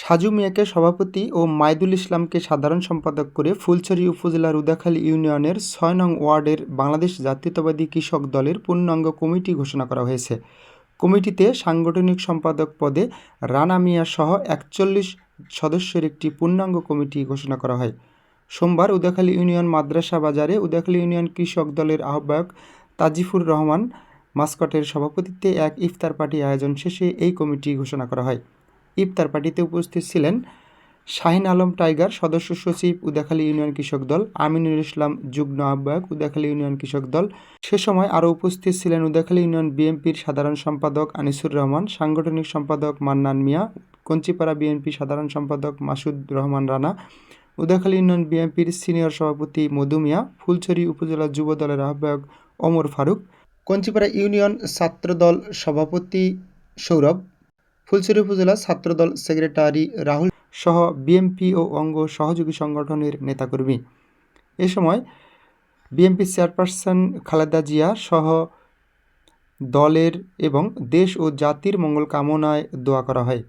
সাজু মিয়াকে সভাপতি ও মাইদুল ইসলামকে সাধারণ সম্পাদক করে ফুলছড়ি উপজেলার উদাখালী ইউনিয়নের ছয় নং ওয়ার্ডের বাংলাদেশ জাতীয়তাবাদী কৃষক দলের পূর্ণাঙ্গ কমিটি ঘোষণা করা হয়েছে। কমিটিতে সাংগঠনিক সম্পাদক পদে রানা মিয়া সহ একচল্লিশ সদস্যের একটি পূর্ণাঙ্গ কমিটি ঘোষণা করা হয়। সোমবার উদাখালী ইউনিয়ন মাদ্রাসা বাজারে উদাখালী ইউনিয়ন কৃষক দলের আহ্বায়ক তাজিফুর রহমান মাস্কটের সভাপতিত্বে এক ইফতার পার্টি আয়োজন শেষে এই কমিটি ঘোষণা করা হয়। ইফতার পার্টিতে উপস্থিত ছিলেন শাহিন আলম টাইগার, সদস্য সচিব উদাখালী ইউনিয়ন কৃষক দল, আমিনুল ইসলাম যুগ্ম আহ্বায়ক উদাখালী ইউনিয়ন কৃষক দল। সে সময় আরও উপস্থিত ছিলেন উদাখালী ইউনিয়ন বিএনপির সাধারণ সম্পাদক আনিসুর রহমান, সাংগঠনিক সম্পাদক মান্নান মিয়া, কঞ্চিপাড়া বিএনপি সাধারণ সম্পাদক মাসুদ রহমান রানা, উদাখালী ইউনিয়ন বিএনপির সিনিয়র সভাপতি মধু মিয়া, ফুলছড়ি উপজেলা যুব দলের আহ্বায়ক ওমর ফারুক, কঞ্চিপাড়া ইউনিয়ন ছাত্রদল সভাপতি সৌরভ ফুলছড়ি উপজেলা ছাত্রদল সেক্রেটারি রাহুল সহ বিএমপি ও অঙ্গ সহযোগী সংগঠনের নেতাকর্মী। এ সময় বিএনপি চেয়ারপারসন খালেদা জিয়া সহ দলের এবং দেশ ও জাতির মঙ্গল কামনায় দোয়া করা হয়।